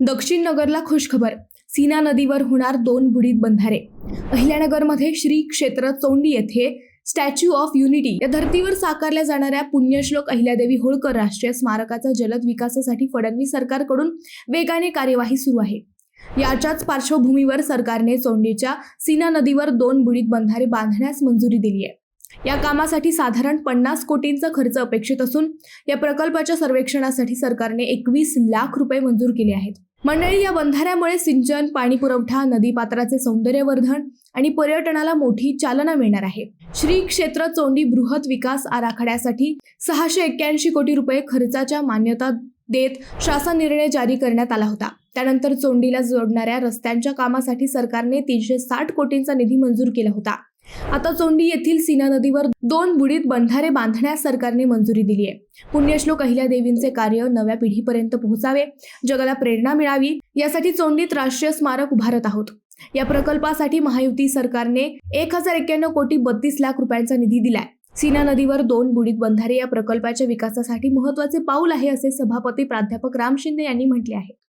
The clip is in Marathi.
दक्षिण नगरला खुशखबर. सीना नदीवर होणार दोन बुडीत बंधारे. अहिल्यानगरमध्ये श्री क्षेत्र चोंडी येथे स्टॅच्यू ऑफ युनिटी या धर्तीवर साकारल्या जाणाऱ्या पुण्यश्लोक अहिल्यादेवी होळकर राष्ट्रीय स्मारकाचा जलद विकासासाठी फडणवीस सरकारकडून वेगाने कार्यवाही सुरू आहे. याच्याच पार्श्वभूमीवर सरकारने चोंडीच्या सीना नदीवर दोन बुडीत बंधारे बांधण्यास मंजुरी दिली आहे. या कामासाठी साधारण पन्नास कोटींचा खर्च अपेक्षित असून या प्रकल्पाच्या सर्वेक्षणासाठी सरकारने एकवीस लाख रुपये मंजूर केले आहेत. मंडळी या बंधाऱ्यामुळे सिंचन पाणी पुरवठा नदीपात्राचे सौंदर्यवर्धन आणि पर्यटनाला मोठी चालना मिळणार आहे. श्री क्षेत्र चोंडी बृहत विकास आराखड्यासाठी सहाशे एक्क्याऐंशी कोटी रुपये खर्चाच्या मान्यता देत शासन निर्णय जारी करण्यात आला होता. त्यानंतर चोंडीला जोडणाऱ्या रस्त्यांच्या कामासाठी सरकारने तीनशे साठ कोटींचा निधी मंजूर केला होता. आता चोंडी येथील सीना नदीवर दोन बुडीत बंधारे बांधण्यास सरकारने मंजुरी दिली आहे. पुण्यश्लोक अहिल्या देवींचे कार्य नव्या पिढीपर्यंत पोहोचावे जगाला प्रेरणा मिळावी यासाठी चोंडीत राष्ट्रीय स्मारक उभारत आहोत. या प्रकल्पासाठी महायुती सरकारने एक हजार एक्क्याण्णव कोटी बत्तीस लाख रुपयांचा निधी दिलाय. सीना नदीवर दोन बुडीत बंधारे या प्रकल्पाच्या विकासासाठी महत्त्वाचे पाऊल आहे असे सभापती प्राध्यापक राम शिंदे यांनी म्हटले आहे.